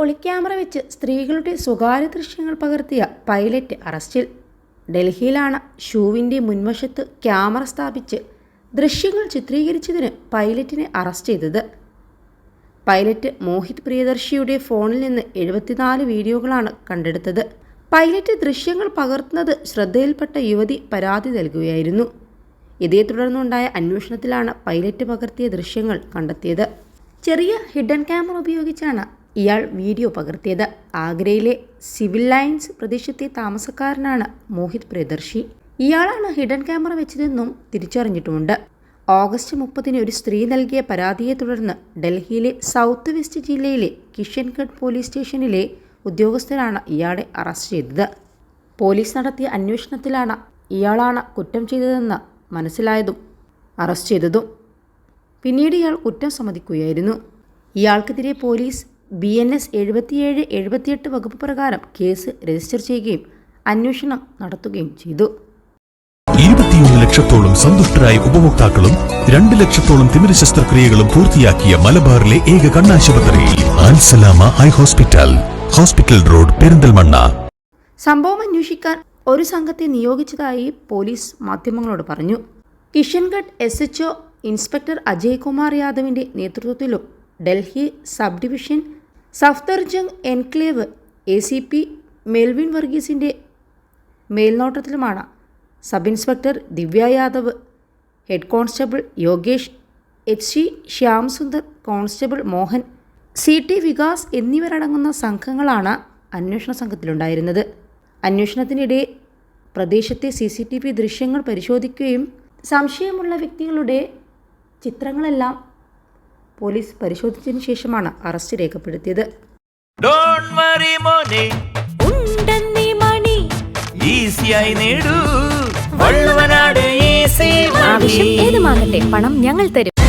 ഒളിക്യാമറ വെച്ച് സ്ത്രീകളുടെ സ്വകാര്യ ദൃശ്യങ്ങൾ പകർത്തിയ പൈലറ്റ് അറസ്റ്റിൽ ഡൽഹിയിലാണ് ഷൂവിന്റെ മുൻവശത്ത് ക്യാമറ സ്ഥാപിച്ച് ദൃശ്യങ്ങൾ ചിത്രീകരിച്ചതിന് പൈലറ്റിനെ അറസ്റ്റ് ചെയ്തത്. പൈലറ്റ് മോഹിത് പ്രിയദർശിയുടെ ഫോണിൽ നിന്ന് എഴുപത്തിനാല് വീഡിയോകളാണ് കണ്ടെടുത്തത്. പൈലറ്റ് ദൃശ്യങ്ങൾ പകർത്തുന്നത് ശ്രദ്ധയിൽപ്പെട്ട യുവതി പരാതി നൽകുകയായിരുന്നു. ഇതേ തുടർന്നുണ്ടായ അന്വേഷണത്തിലാണ് പൈലറ്റ് പകർത്തിയ ദൃശ്യങ്ങൾ കണ്ടെത്തിയത്. ചെറിയ ഹിഡൻ ക്യാമറ ഉപയോഗിച്ചാണ് ഇയാൾ വീഡിയോ പകർത്തിയത്. ആഗ്രയിലെ സിവിൽ ലൈൻസ് പ്രദേശത്തെ താമസക്കാരനാണ് മോഹിത് പ്രിയദർശി. ഇയാളാണ് ഹിഡൻ ക്യാമറ വെച്ചതെന്നും തിരിച്ചറിഞ്ഞിട്ടുമുണ്ട്. ഓഗസ്റ്റ് മുപ്പതിന് ഒരു സ്ത്രീ നൽകിയ പരാതിയെ തുടർന്ന് ഡൽഹിയിലെ സൗത്ത് വെസ്റ്റ് ജില്ലയിലെ കിഷൻഗഡ് പോലീസ് സ്റ്റേഷനിലെ ഉദ്യോഗസ്ഥരാണ് ഇയാളെ അറസ്റ്റ് ചെയ്തത്. പോലീസ് നടത്തിയ അന്വേഷണത്തിലാണ് ഇയാളാണ് കുറ്റം ചെയ്തതെന്ന് മനസ്സിലായതും അറസ്റ്റ് ചെയ്തതും. പിന്നീട് ഇയാൾ കുറ്റം സമ്മതിക്കുകയായിരുന്നു. ഇയാൾക്കെതിരെ പോലീസ് ബി എൻ എസ് എഴുപത്തിയേഴ് എഴുപത്തിയെട്ട് വകുപ്പ് പ്രകാരം കേസ് രജിസ്റ്റർ ചെയ്യുകയും അന്വേഷണം നടത്തുകയും ചെയ്തു. ഇരുപത്തിയൊന്ന് ലക്ഷത്തോളം സന്തുഷ്ടരായ ഉപഭോക്താക്കളും രണ്ട് ലക്ഷത്തോളം തിമിര ശസ്ത്രക്രിയകളും പൂർത്തിയാക്കിയ മലബാറിലെ ഏക കണ്ണാശുപത്രി ആൻസലാമ eye hospital hospital road Perinthalmanna. സംഭവം അന്വേഷിക്കാൻ ഒരു സംഘത്തെ നിയോഗിച്ചതായി പോലീസ് മാധ്യമങ്ങളോട് പറഞ്ഞു. Kishangarh S H inspector Ajay Kumar യാദവിന്റെ നേതൃത്വത്തിലും Delhi sub division Safdarjung enclave A C P Melvin വർഗീസിന്റെ മേൽനോട്ടത്തിലുമാണ്. Sub inspector Divya Yadav head constable Yogesh H C Shyam Sundar constable Mohan C T Vikas എന്നിവരടങ്ങുന്ന സംഘങ്ങളാണ് അന്വേഷണ സംഘത്തിലുണ്ടായിരുന്നത്. അന്വേഷണത്തിനിടെ പ്രദേശത്തെ C C T V ദൃശ്യങ്ങൾ പരിശോധിക്കുകയും സംശയമുള്ള വ്യക്തികളുടെ ചിത്രങ്ങളെല്ലാം പോലീസ് പരിശോധിച്ചതിന് ശേഷമാണ് അറസ്റ്റ് രേഖപ്പെടുത്തിയത്. ഡോണ്ട് വറി മോനെ. ഉണ്ടെന്നീ മണി. ഈസിയായി നേടൂ. വള്ളുവനാട് ഈസി ആവശ്യം ഏതുമാകട്ടെ പണം ഞങ്ങൾ തരും.